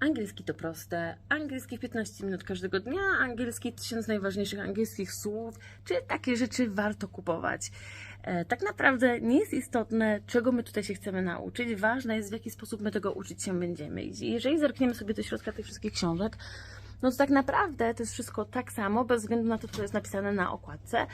Angielski to proste. Angielski 15 minut każdego dnia, angielski 1000 najważniejszych angielskich słów, czy takie rzeczy warto kupować. E, tak naprawdę nie jest istotne, czego my tutaj się chcemy nauczyć. Ważne jest, w jaki sposób my tego uczyć się będziemy. Jeżeli zerkniemy sobie do środka tych wszystkich książek, no to tak naprawdę to jest wszystko tak samo, bez względu na to, co jest napisane na okładce,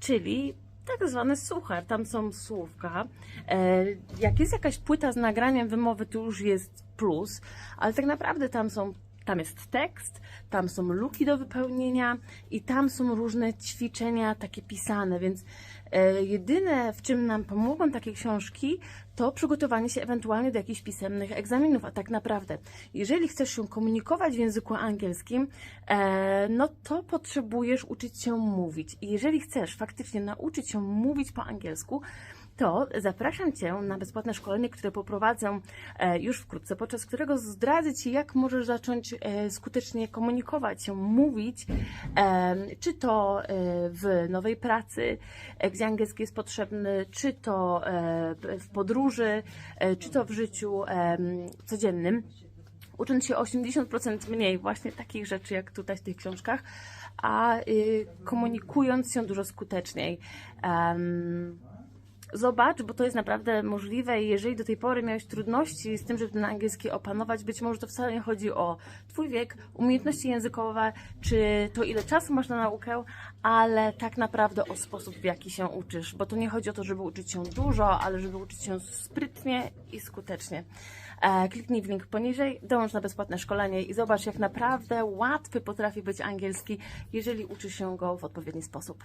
czyli tak zwany suchar. Tam są słówka. E, jak jest jakaś płyta z nagraniem wymowy, to już jest plus, ale tak naprawdę tam są. Tam jest tekst, tam są luki do wypełnienia i tam są różne ćwiczenia takie pisane, więc jedyne, w czym nam pomogą takie książki, to przygotowanie się ewentualnie do jakichś pisemnych egzaminów. A tak naprawdę, jeżeli chcesz się komunikować w języku angielskim, e, no to potrzebujesz uczyć się mówić. I jeżeli chcesz faktycznie nauczyć się mówić po angielsku, to zapraszam Cię na bezpłatne szkolenie, które poprowadzę e, już wkrótce, podczas którego zdradzę Ci, jak możesz zacząć e, skutecznie komunikować się, mówić, e, czy to e, w nowej pracy, gdzie angielski jest potrzebny, czy to e, w podróży, e, czy to w życiu codziennym ucząc się o 80% mniej właśnie takich rzeczy jak tutaj w tych książkach, a y, komunikując się dużo skuteczniej. Zobacz, bo to jest naprawdę możliwe i jeżeli do tej pory miałeś trudności z tym, żeby ten angielski opanować, być może to wcale nie chodzi o Twój wiek, umiejętności językowe, czy to ile czasu masz na naukę, ale tak naprawdę o sposób, w jaki się uczysz, bo to nie chodzi o to, żeby uczyć się dużo, ale żeby uczyć się sprytnie i skutecznie. E, kliknij w link poniżej, dołącz na bezpłatne szkolenie i zobacz, jak naprawdę łatwy potrafi być angielski, jeżeli uczysz się go w odpowiedni sposób.